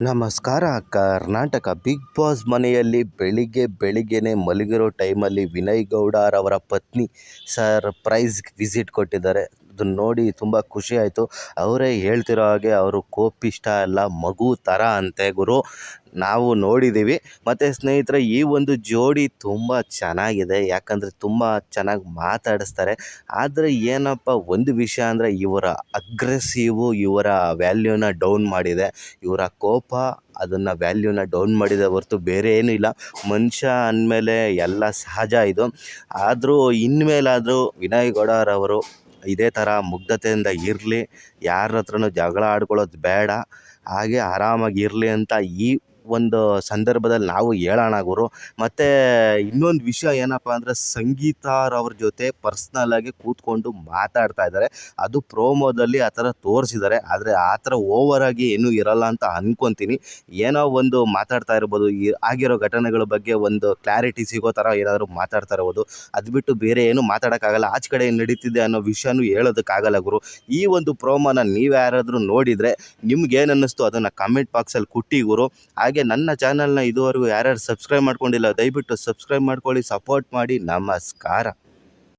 ನಮಸ್ಕಾರ, Karnataka big boss ಮನೆಯಲ್ಲಿ ಬೆಳಿಗ್ಗೆ ಬೆಳಿಗ್ಗೆನೇ ಮಲಗಿರೋ ಟೈಮಲ್ಲಿ ವಿನಯ್ ಗೌಡರವರ ಪತ್ನಿ ಸರ್ಪ್ರೈಸ್ ವಿಸಿಟ್ ಕೊಟ್ಟಿದ್ದಾರೆ. ಅದನ್ನ ನೋಡಿ ತುಂಬ ಖುಷಿ ಆಯಿತು. ಅವರೇ ಹೇಳ್ತಿರೋ ಹಾಗೆ ಅವರು ಕೋಪಿಷ್ಟ ಅಲ್ಲ, ಮಗು ಥರ ಅಂತೆ ಗುರು. ನಾವು ನೋಡಿದ್ದೀವಿ ಮತ್ತು ಸ್ನೇಹಿತರೆ, ಈ ಒಂದು ಜೋಡಿ ತುಂಬ ಚೆನ್ನಾಗಿದೆ. ಯಾಕಂದರೆ ತುಂಬ ಚೆನ್ನಾಗಿ ಮಾತಾಡಿಸ್ತಾರೆ. ಆದರೆ ಏನಪ್ಪ, ಒಂದು ವಿಷಯ ಅಂದರೆ ಇವರ ಅಗ್ರೆಸಿವು ಇವರ ವ್ಯಾಲ್ಯೂನ ಡೌನ್ ಮಾಡಿದೆ. ಇವರ ಕೋಪ ಅದನ್ನು ವ್ಯಾಲ್ಯೂನ ಡೌನ್ ಮಾಡಿದೆ ಹೊರತು ಬೇರೆ ಏನೂ ಇಲ್ಲ. ಮನುಷ್ಯ ಅಂದಮೇಲೆ ಎಲ್ಲ ಸಹಜ ಇದು. ಆದರೂ ಇನ್ಮೇಲಾದರೂ ವಿನಯ್ ಗೌಡರವರು ಇದೇ ಥರ ಮುಗ್ಧತೆಯಿಂದ ಇರಲಿ ಯಾರ ಹತ್ರನೂ ಜಗಳ ಆಡ್ಕೊಳ್ಳೋದು ಬೇಡ ಹಾಗೆ ಆರಾಮಾಗಿ ಇರಲಿ ಅಂತ ಈ ಒಂದು ಸಂದರ್ಭದಲ್ಲಿ ನಾವು ಹೇಳೋಣ ಗುರು. ಮತ್ತು ಇನ್ನೊಂದು ವಿಷಯ ಏನಪ್ಪ ಅಂದರೆ ಸಂಗೀತಾರವ್ರ ಜೊತೆ ಪರ್ಸ್ನಲ್ಲಾಗಿ ಕೂತ್ಕೊಂಡು ಮಾತಾಡ್ತಾ ಇದ್ದಾರೆ. ಅದು ಪ್ರೋಮೋದಲ್ಲಿ ಆ ಥರ ತೋರಿಸಿದ್ದಾರೆ. ಆದರೆ ಆ ಥರ ಓವರಾಗಿ ಏನೂ ಇರಲ್ಲ ಅಂತ ಅಂದ್ಕೊತೀನಿ ಏನೋ ಒಂದು ಮಾತಾಡ್ತಾ ಇರ್ಬೋದು. ಆಗಿರೋ ಘಟನೆಗಳ ಬಗ್ಗೆ ಒಂದು ಕ್ಲಾರಿಟಿ ಸಿಗೋ ಥರ ಏನಾದರೂ ಮಾತಾಡ್ತಾ ಇರ್ಬೋದು. ಅದು ಬಿಟ್ಟು ಬೇರೆ ಏನೂ ಮಾತಾಡೋಕ್ಕಾಗಲ್ಲ. ಆಚೆ ಕಡೆ ಏನು ನಡೀತಿದೆ ಅನ್ನೋ ವಿಷಯನೂ ಹೇಳೋದಕ್ಕಾಗಲ್ಲ ಗುರು. ಈ ಒಂದು ಪ್ರೋಮೋನ ನೀವು ಯಾರಾದರೂ ನೋಡಿದರೆ ನಿಮ್ಗೇನು ಅನ್ನಿಸ್ತು? ಅದನ್ನು ಕಮೆಂಟ್ ಬಾಕ್ಸಲ್ಲಿ ಕುಟ್ಟಿ ಗುರು. ಹಾಗೆ ನನ್ನ ಚಾನಲ್ನ ಇದುವರೆಗೂ ಯಾರ್ಯಾರು ಸಬ್ಸ್ಕ್ರೈಬ್ ಮಾಡ್ಕೊಂಡಿಲ್ಲ ದಯವಿಟ್ಟು ಸಬ್ಸ್ಕ್ರೈಬ್ ಮಾಡ್ಕೊಳ್ಳಿ ಸಪೋರ್ಟ್ ಮಾಡಿ ನಮಸ್ಕಾರ.